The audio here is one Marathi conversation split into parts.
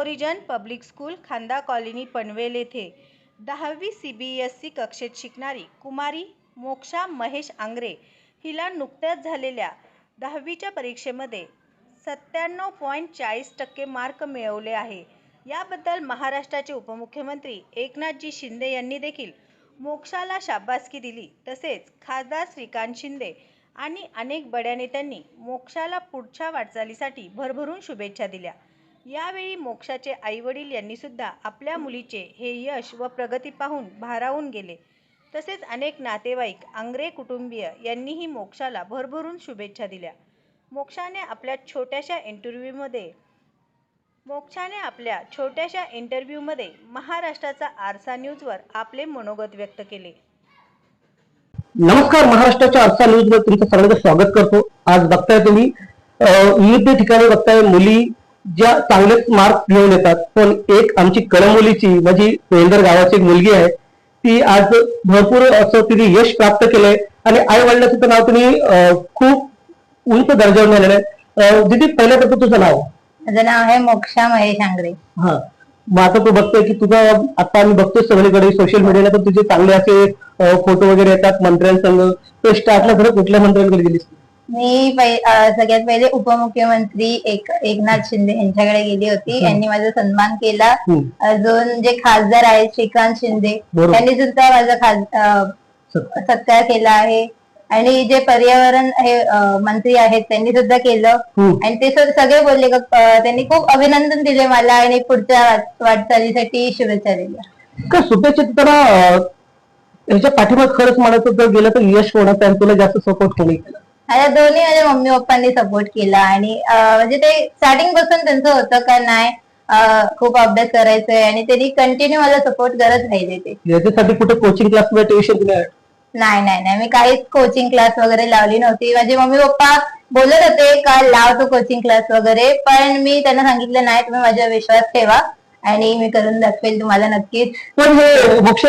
Horizon public school Khanda colony Panvel येथे दहावी सी बी एस सी कक्षेत शिकणारी कुमारी मोक्षा महेश आंग्रे हिला नुकत्याच झालेल्या दहावीच्या परीक्षेमध्ये सत्त्याण्णव पॉईंट चाळीस टक्के मार्क मिळवले आहे. याबद्दल महाराष्ट्राचे उपमुख्यमंत्री एकनाथजी शिंदे यांनी देखील मोक्षाला शाबासकी दिली. तसेच खासदार श्रीकांत शिंदे आणि अनेक बड्या नेत्यांनी मोक्षाला पुढच्या वाटचालीसाठी भरभरून शुभेच्छा दिल्या. यावेळी मोक्षाचे आईवडील यांनी सुद्धा आपल्या मुलीचे हे यश व प्रगती पाहून भारावून गेले. तसेच अनेक नातेवाईक आंग्रे कुटुंबीय यांनीही मोक्षाला भरभरून शुभेच्छा दिल्या. मोक्षाने आपल्या छोट्याशा इंटरव्ह्यूमध्ये मोक्षाने आपल्या छोट्याशा इंटरव्ह्यूमध्ये महाराष्ट्राचा आरसा न्यूजवर आपले मनोगत व्यक्त केले. नमस्कार महाराष्ट्राच्या आरसा न्यूज तुमचं सगळ्यांचं स्वागत करतो. आज बघताय तुम्ही विविध ठिकाणी बघताय मुली ज्या चांगलेच मार्क घेऊन येतात पण एक आमची कळमुलीची म्हणजे वेंदर गावाची एक मुलगी आहे ती आज भरपूर असं तिने यश प्राप्त केलंय. आणि आई वडिलाचं नाव तुम्ही खूप उंच दर्जावर नेलेलं आहे. दीदी पहिल्यापासून तुझं नाव? माझं नाव आहे मोक्षा महेश आंग्रे. हा. मग आता तू बघतोय की तुझा आता आम्ही बघतोय सगळीकडे सोशल मीडियाला पण तुझे चांगले असे फोटो वगैरे येतात मंत्र्यांसंग. तर स्टार्टला खरं कुठल्या मंत्र्यांकडे गेलीस मी सगळ्यात पहिले उपमुख्यमंत्री एक एकनाथ शिंदे यांच्याकडे गेली होती. यांनी माझा सन्मान केला. अजून जे खासदार आहेत श्रीकांत शिंदे. त्यांनी सुद्धा माझा खास. सत्कार केला आहे आणि जे पर्यावरण हे मंत्री आहेत त्यांनी सुद्धा केलं. आणि ते सग- सगळे बोलले त्यांनी खूप अभिनंदन दिले मला आणि पुढच्या वाट- वाटचालीसाठी शुभेच्छा दिल्या का शुभेच्छा देताना अं, ह्याच्या पाठीमाग खरंच म्हणायचं तर गेलं तर यश आणि तुला जास्त सपोर्ट कोणी केला आता दोन्ही माझ्या मम्मी पप्पांनी सपोर्ट केला आणि म्हणजे ते स्टार्टिंगपासून त्यांचं होतं का नाही खूप अभ्यास करायचंय आणि त्यांनी कंटिन्यू मला सपोर्ट करत राहिले ते. याच्यासाठी कुठे कोचिंग क्लासमध्ये ट्युशन नाही नाही नाही. मी काहीच कोचिंग क्लास वगैरे लावली नव्हती. माझे मम्मी पप्पा बोलत होते का लाव तो कोचिंग क्लास वगैरे पण मी त्यांना सांगितलं नाही तुम्ही माझ्यावर विश्वास ठेवा आणि मी करून दाखवेल तुम्हाला नक्कीच. पण हे मोक्ष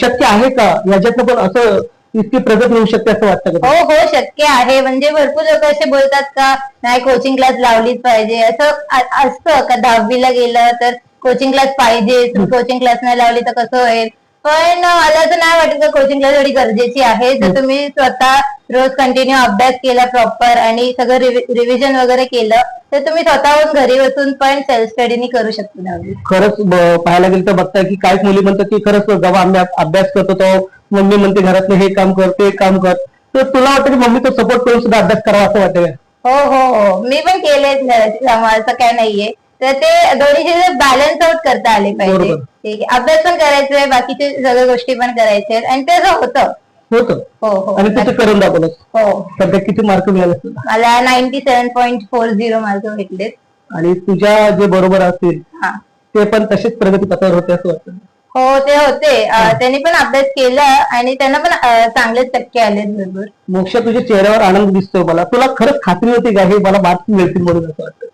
शक्य आहे का? याच्यातनं पण असं इतकी प्रगत होऊ शकते असं वाटतं का हो हो शक्य आहे. म्हणजे भरपूर लोक असे बोलतात का नाही कोचिंग क्लास लावलीच पाहिजे. असं अ- असतं का दहावीला गेलं तर कोचिंग क्लास पाहिजे कोचिंग क्लास नाही लावली तर कसं होईल? पण मला असं नाही वाटत का कोचिंग क्लास एवढी गरजेची आहे. जर तुम्ही स्वतः रोज कंटिन्यू अभ्यास केला प्रॉपर आणि सगळं रिव्हिजन वगैरे केलं तर तुम्ही स्वतःहून घरी बसून पण सेल्फ स्टडीनी करू शकतो दहावी. खरंच ब- पाहायला गेलं तर बघताय की काही मुली म्हणतात की खरंच जेव्हा आम्ही अभ- अभ्यास करतो तो मम्मी म्हणते घरातलं हे काम कर ते काम कर. तर तुला वाटतं की मम्मी तो सपोर्ट करून सुद्धा अभ्यास करावा असं वाटतं का? हो हो हो. मी पण केले असं काय नाहीये. तर ते दोन्हीचे बॅलन्स आउट करता आले पाहिजे. बरोबर. ठीक आहे. अभ्यास पण करायचंय बाकीचे सगळ्या गोष्टी पण करायच्या आहेत आणि ते होतं. होतं. हो हो. आणि तू ते करून दाखवलंस. हो. सध्या किती मार्क मिळाले तुला? मला ninety seven point four zero mark भेटलेत. आणि तुझ्या जे बरोबर असतील हा. ते पण तसेच प्रगती पथावर होते असं वाटतं. हो ते होते. अं, त्यांनी पण अभ्यास केला आणि त्यांना पण अं, चांगलेच टक्के आलेत बरोबर. मोक्ष तुझ्या चेहऱ्यावर आनंद दिसतोय मला. तुला खरंच खात्री होती का? हे मला मार्क्स मिळतील म्हणून असं वाटतं.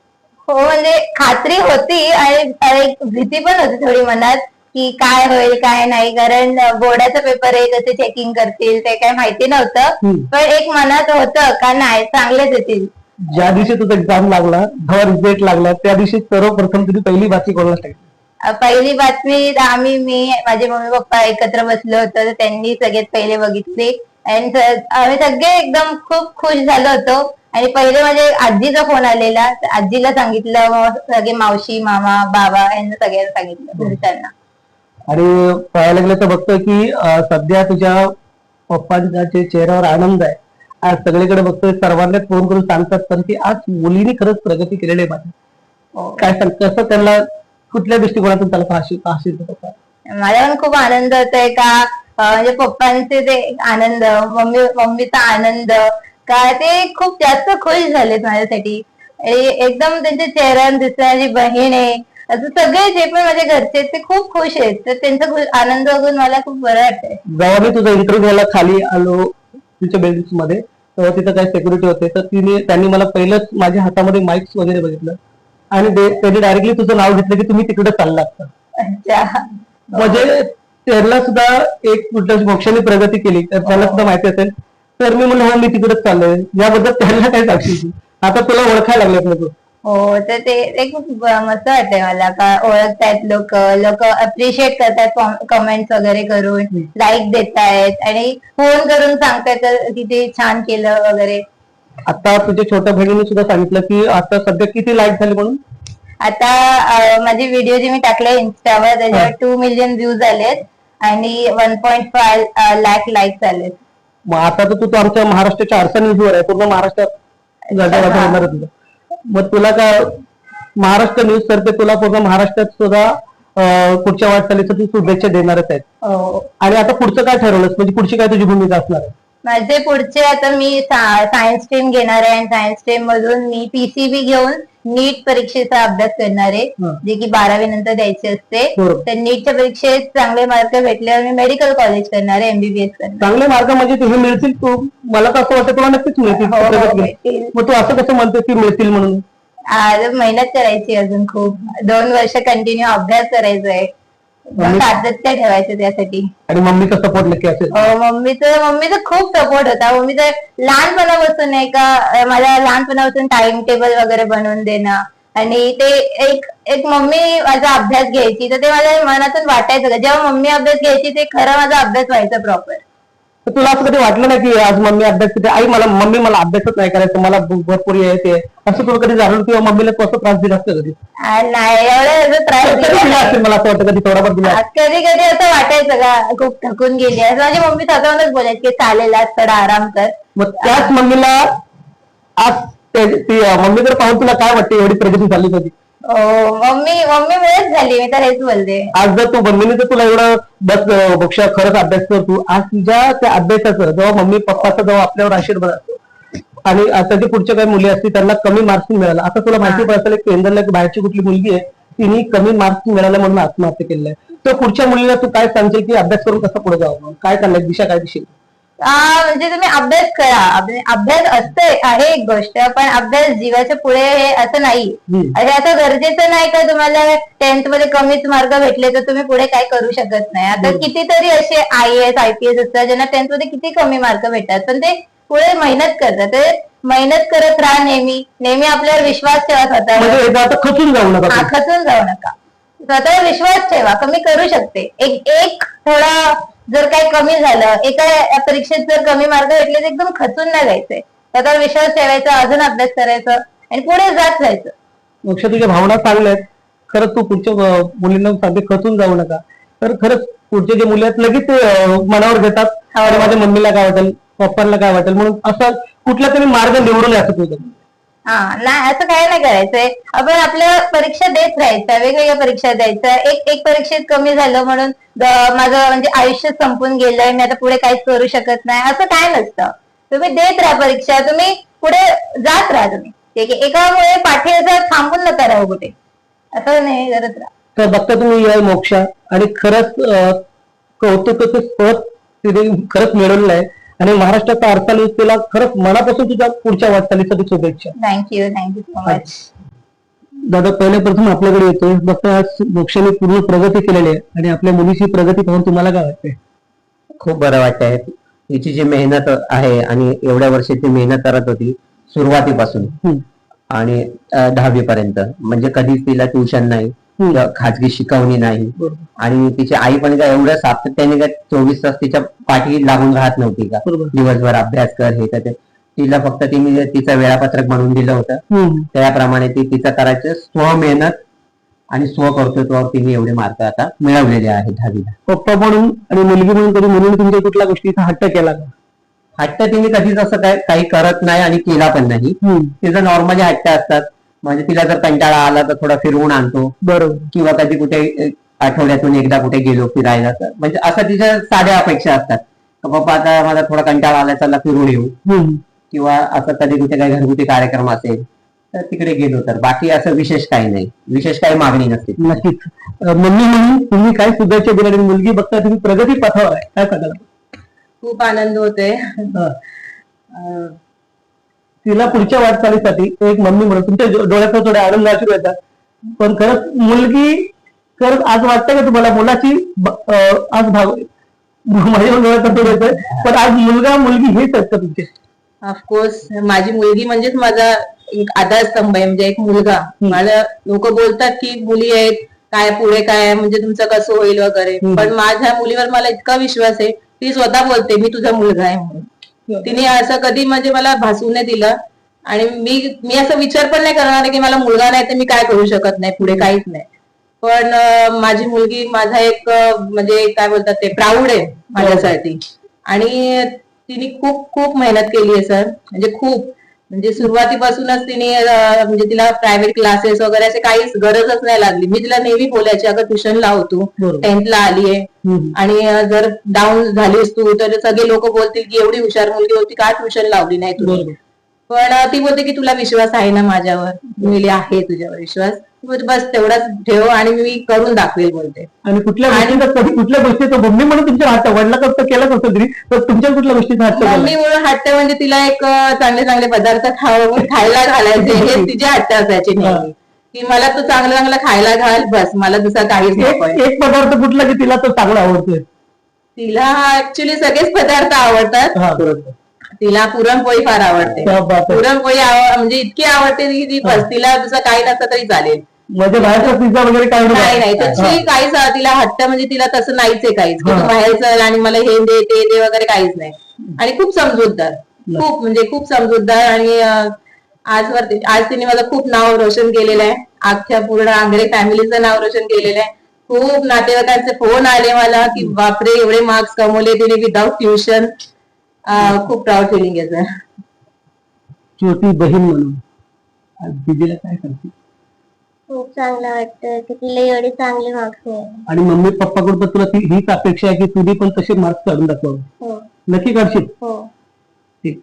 हो म्हणजे खात्री होती आणि आणि एक भीती पण होती थोडी मनात की काय होईल काय नाही. कारण बोर्डाचा पेपर आहे कसे चेकिंग करतील ते काय माहिती नव्हतं. हम्म. पण एक मनात होतं का नाही चांगलेच येतील. ज्या दिवशी तुझा एक्झाम लागला जेव्हा रिझल्ट लागला त्या दिवशी सर्वप्रथम तुझी पहिली बातमी कोणाला अं, पहिली बातमी आम्ही मी माझे मम्मी पप्पा एकत्र बसलो होतो तर त्यांनी सगळ्यात पहिले बघितली. आणि आम्ही सगळे एकदम खूप खुश झालो होतो. आणि पहिले माझे आजीचा फोन आलेला. आजीला सांगितलं सगळे मावशी मामा बाबा यांना सगळ्यांना सांगितलं घरच्यांना आणि पाहायला गेलं तर बघतोय की सध्या तुझ्या पप्पांच्या चेहऱ्यावर आनंद आहे आज सगळीकडे बघतोय सर्वांनाच फोन करून सांगतात पण की आज मुलीने खरंच प्रगती केलेली आहे माझी. हो. काय सांग कसं त्यांना कुठल्या दृष्टिकोनातून त्याला पाहशील पाहशील तू पप्पा? मला पण खूप आनंद होतोय का अं, म्हणजे पप्पांचे ते आनंद मम्मी मम्मीचा आनंद का ते खूप जास्त खुश झालेत माझ्यासाठी. ए- एकदम त्यांच्या चेहऱ्यावर माझी बहीण आहे असं सगळे जे पण माझे घरचे आहेत ते खूप खुश आहेत. तर त्यांचा आनंद बघून मला खूप बरं वाटतंय. जेव्हा मी तुझा इंटरव्ह्यू घ्यायला खाली आलो तुझ्या बिल्डिंगमध्ये तेव्हा तिथं काही सेक्युरिटी होते. तर तिने त्यांनी मला पहिलंच माझ्या हातामध्ये माईक्स वगैरे बघितलं. आणि ते- त्यांनी डायरेक्टली तुझं नाव घेतलं की तुम्ही तिकडे अच्छा. म्हणजे त्यांना सुद्धा एक कुठल्या मोक्षाने प्रगती केली तर त्याला सुद्धा माहिती असेल. तर मी म्हणलं मी तिकडेच चाललोय. याबद्दल त्यांना काय सांगशील तू? आता तुला ओळखायला लागलेत लोक. हो तर ते ते खूप मस्त वाटतंय मला. का ओळखतायत लोक. लोक अप्रिशिएट करतात कमेंट्स वगैरे करून. लाईक देतायत. आणि फोन करून सांगतायत की ते छान केलं वगैरे. आता तुझ्या छोट्या बहिणीने सुद्धा सांगितलं की आता सध्या किती लाईक झाले म्हणून? आता अं, माझी व्हिडिओ जी मी टाकले इन्स्टावर त्याच्यावर टू मिलियन व्ह्यूज आलेत आणि one point five lakh like आलेत मग आता तर तू तो आमच्या महाराष्ट्राच्या आरसा न्यूजवर आहे पूर्ण महाराष्ट्रात तुला. मग तुला काय महाराष्ट्र न्यूज तर्फे तुला पूर्ण महाराष्ट्रात सुद्धा अं, पुढच्या वाटचालीसाठी शुभेच्छा देणारच आहेत. हो. आणि आता पुढचं काय ठरवलंस? म्हणजे पुढची काय तुझी भूमिका असणार आहे? माझे पुढचे आता मी सायन्स स्ट्रीम घेणार आहे. आणि सायन्स स्ट्रीम मधून मी पीसीबी घेऊन नीट परीक्षेचा अभ्यास करणार आहे. हं. जे की बारावी नंतर द्यायचे असते. तर नीटच्या परीक्षेत चांगले मार्क भेटल्यावर मी मेडिकल कॉलेज करणार आहे एमबीबीएस करणार चांगले मार्ग म्हणजे ते हे मिळतील तू? मला तर असं वाटतं तुला नक्कीच मिळतील. हो, हो. मिळतील. मग तू असं कसं म्हणतो की मिळतील म्हणून? आज मेहनत करायची अजून खूप. दोन वर्ष कंटिन्यू अभ्यास करायचा आहे सातत्य ठेवायचं त्यासाठी? आणि मम्मीचा सपोर्ट नक्की असेल. मम्मीचं मम्मीचा खूप सपोर्ट होता. मम्मीचं लहानपणापासून नाही का मला लहानपणापासून टाइम टेबल वगैरे बनवून देणं. आणि ते एक एक मम्मी माझा अभ्यास घ्यायची. तर ते माझ्या मनातून वाटायचं जेव्हा मम्मी अभ्यास घ्यायची ते खरं माझा अभ्यास व्हायचा प्रॉपर तर तुला असं कधी वाटलं नाही की आज मम्मी अभ्यास करते? आई मला मम्मी मला अभ्यासच नाही करायचं मला भरपूर हे ते. असं तुला कधी जाणवलं किंवा मम्मीला तू असं त्रास दिला असतं कधी? नाही एवढं त्रास कधी दिला दिला असेल मला असं वाटतं कधी? थोडाफार दिला असेल. कधी कधी असं वाटायचं का खूप थकून गेली असं माझी मम्मी स्वतःहूनच बोलायची की चालेल आज थोडा आराम कर. मग त्याच मम्मीला आज ते- ती अं, मम्मीकडे पाहून तुला काय वाटते एवढी प्रगती झाली कधी? हो, हो, मम्मी मम्मी मुळेच झाली मी तर हेच बोलते. आज जर तू मम्मीने जर तुला एवढं बस अं, बक्षा खरंच अभ्यास कर तू. आज तुझ्या त्या अभ्यासाचं जेव्हा मम्मी पप्पाचा जेव्हा आपल्यावर आशीर्वाद असतो. आणि आता जे पुढच्या काही मुली असतील त्यांना कमी मार्क्स मिळाला. आता तुला माहिती पडत असेल केंद्रला बाहेरची कुठली मुलगी आहे तिने कमी मार्क्स मिळाला म्हणून आत्महत्या केलेला आहे. तर पुढच्या मुलीला तू काय सांगशील की अभ्यास करून कसं पुढे जावं? काय चाललंय दिशा काय दिशेल? म्हणजे तुम्ही अभ्यास करा. अभ्या- अभ्यास असतंय आहे एक गोष्ट पण अभ्यास जीवाच्या पुढे हे असं नाही. अरे असं गरजेचं नाही का तुम्हाला टेन्थमध्ये कमीच मार्क भेटले तर तुम्ही पुढे काय करू शकत नाही. आता कितीतरी असे I S I P S असतात ज्यांना टेन्थमध्ये किती कमी मार्क भेटतात पण ते पुढे मेहनत करतात. ते मेहनत करत राहा नेहमी. नेहमी आपल्यावर विश्वास ठेवा स्वतःवर. म्हणजे खचून जाऊ नका. खचून जाऊ नका. स्वतःवर विश्वास ठेवा कमी करू शकते. एक एक थोडा जर काही कमी झालं एका परीक्षेत जर कमी मार्क भेटले तर एकदम खचून नाही जायचंय. स्वतःवर विश्वास ठेवायचा अजून अभ्यास करायचं आणि पुढे जात राहायचं. मोक्ष तुझ्या भावना चांगल्या आहेत. खरंच तू पुढच्या मुलींना सांगते खचून जाऊ नका. तर खरंच पुढचे जे मुली आहेत लगेच मनावर घेतात. आणि माझ्या मम्मीला काय वाटेल पप्पांना काय वाटेल म्हणून असं कुठला तरी मार्ग निवडून असं तुझं हा नाही असं काही नाही करायचंय. आपण आपल्या परीक्षा देत राहायच्या वेगवेगळ्या परीक्षा द्यायच्या एक एक परीक्षेत कमी झालं म्हणून द- माझं म्हणजे आयुष्य संपून गेलंय मी आता पुढे काहीच करू शकत नाही. असं काय नसतं. तुम्ही देत राहा परीक्षा तुम्ही पुढे जात राहा तुम्ही. ठीक आहे एकामुळे पाठी असं थांबून नका राहू कुठे. असं नाही करत राहा. तर बघता तुम्ही या मोक्षा. आणि खरंच अं, कौतुकाचं पद तिने खरंच मिळवलेलं आहे. आणि महाराष्ट्राचा आरसा न्यूज तिला खरंच मनापासून तुझ्या पुढच्या वाटचालीसाठी शुभेच्छा. थँक्यू थँक्यू सो मच दादा पहिल्या प्रथम आपल्याकडे येतोय. बघता आज मोक्षाने पूर्ण प्रगती केलेली आहे आणि आपल्या मुलीची प्रगती पाहून तुम्हाला काय वाटते खूप बरं वाटतंय. तिची जी मेहनत आहे आणि एवढ्या वर्षी ती मेहनत करत होती सुरुवातीपासून. आणि दहावी पर्यंत म्हणजे कधीच तिला ट्युशन नाही. खाजगी शिकवणी नाही. आणि तिची आई पण काय एवढं सातत्याने काय चोवीस तास तिच्या पाठी लागून राहत नव्हती का. दिवसभर अभ्यास कर हे तर ते तिला फक्त तिने तिचं वेळापत्रक बनवून दिलं होतं. त्याप्रमाणे ती तिचं करायचं स्व मेहनत आणि स्व कर्तृत्वावर तिने एवढे मार्क आता मिळवलेले आहेत दहावीला पप्पा म्हणून आणि मुलगी म्हणून कधी मुलीने तुमच्या कुठल्या गोष्टीचा हट्ट केला का हट्ट तिने कधीच असं काय काही करत नाही आणि केला पण नाही. तिचं नॉर्मली हट्ट असतात म्हणजे तिला जर कंटाळा आला तर थोडा फिरवून आणतो. बरोबर. किंवा कधी कुठे आठवड्यातून एकदा कुठे गेलो फिरायला तर. म्हणजे असं तिच्या साध्या अपेक्षा असतात. का बाबा आता मला थोडा कंटाळा आला चला फिरून येऊ. हम्म. किंवा असं कधी कुठे काही घरगुती कार्यक्रम असेल तर तिकडे गेलो तर. बाकी असं विशेष काही नाही. विशेष काही मागणी नसते. नक्कीच. अं, मम्मी म्हणून तुम्ही काय शुभेच्छा दिल्या? आणि मुलगी बघता तुम्ही प्रगती पथावर आहे. काय सांगाल? खूप आनंद होतोय. अं, तिला पुढच्या वाटचालीसाठी एक मम्मी म्हणून तुमच्या डो- डोळ्यात थोडे आनंद येतात पण खरंच मुलगी खरंच आज वाटतं का तुम्हाला मुलाची आज भाव माझ्या पण डोळ्यात थोडं येतंय. पण आज मुलगा मुलगी हेच का तुमचे. ऑफकोर्स माझी मुलगी म्हणजेच माझा एक आधारस्तंभ आहे म्हणजे एक मुलगा. मला लोक बोलतात की मुली आहेत काय पुढे काय आहे, म्हणजे तुमचं कसं होईल वगैरे. पण माझ्या मुलीवर मला इतका विश्वास आहे ती स्वतः बोलते मी तुझा मुलगा आहे म्हणून. तिने असं कधी म्हणजे मला भासू नाही दिलं. आणि मी मी असं विचार पण नाही करणार की मला मुलगा नाही तर मी काय करू शकत नाही पुढे काहीच नाही. पण माझी मुलगी माझा एक म्हणजे काय बोलतात ते प्राऊड आहे माझ्यासाठी. आणि तिने खूप खूप मेहनत केली आहे सर. म्हणजे खूप. म्हणजे सुरुवातीपासूनच तिने म्हणजे तिला प्रायव्हेट क्लासेस वगैरे असे काहीच गरजच नाही लागली मी तिला नेहमी बोलायची अगं ट्युशन लाव तू बरोबर. टेन्थला आली आहे हम्म. आणि जर डाऊन झालीस तू तर सगळे लोक बोलतील की एवढी हुशार मुलगी होती का ट्युशन लावली नाही तू. पण ती बोलते की तुला विश्वास आहे ना माझ्यावर मुली आहे तुझ्यावर विश्वास बस तेवढाच ठेव आणि मी करून दाखवेल बोलते. आणि कुठल्या आणि- गोष्टीचा कधी कुठल्या गोष्टीचा मम्मी म्हणून तुमच्या हात वडला कसं केला कसं तरी पण तुमच्या कुठल्या गोष्टीचा हट्ट मम्मी म्हणून हट्ट म्हणजे तिला एक चांगले चांगले पदार्थ खाव खायला घालायचे हे तिचे हट्ट असायचे नेहमी. की मला तू चांगलं चांगलं खायला घाल बस मला दुसरा काहीच एक पदार्थ कुठला की तिला तो चांगला आवडतोय? तिला ऍक्च्युली सगळेच पदार्थ आवडतात. बरोबर. तिला पुरणपोळी फार आवडते. पुरणपोळी म्हणजे इतकी आवडते की ती बस तिला दुसरं काही नसलं तरी चालेल. म्हणजे बाहेरचा पिझ्झा वगैरे काय नाही नाही. त्याची काहीच तिला हट्ट म्हणजे तिला तसं नाहीच आहे काहीच. की तू हा. बाहेर चल आणि मला हे दे ते दे वगैरे काहीच नाही. आणि खूप समजूतदार. खूप म्हणजे खूप समजूतदार आणि अं, आजवर आज तिने माझं खूप नाव रोशन केलेलं आहे. अख्ख्या पूर्ण आंग्रे फॅमिलीचं नाव रोशन केलेलं आहे. खूप नातेवाईकांचे फोन आले मला की बापरे एवढे मार्क्स कमवले तिने विदाऊट ट्युशन खूप प्राऊड फिलिंग आहे सर छोटी बहीण म्हणून. आज दीदीला काय सांगते खूप चांगलं वाटतं की तिला एवढे चांगले मार्क्स मिळाले आणि मम्मी पप्पाकडून पण तुला ती हीच अपेक्षा आहे की तुझी पण तसे मार्क्स काढून दाखवावे. हो. नक्की काढशील? हो. ठीक.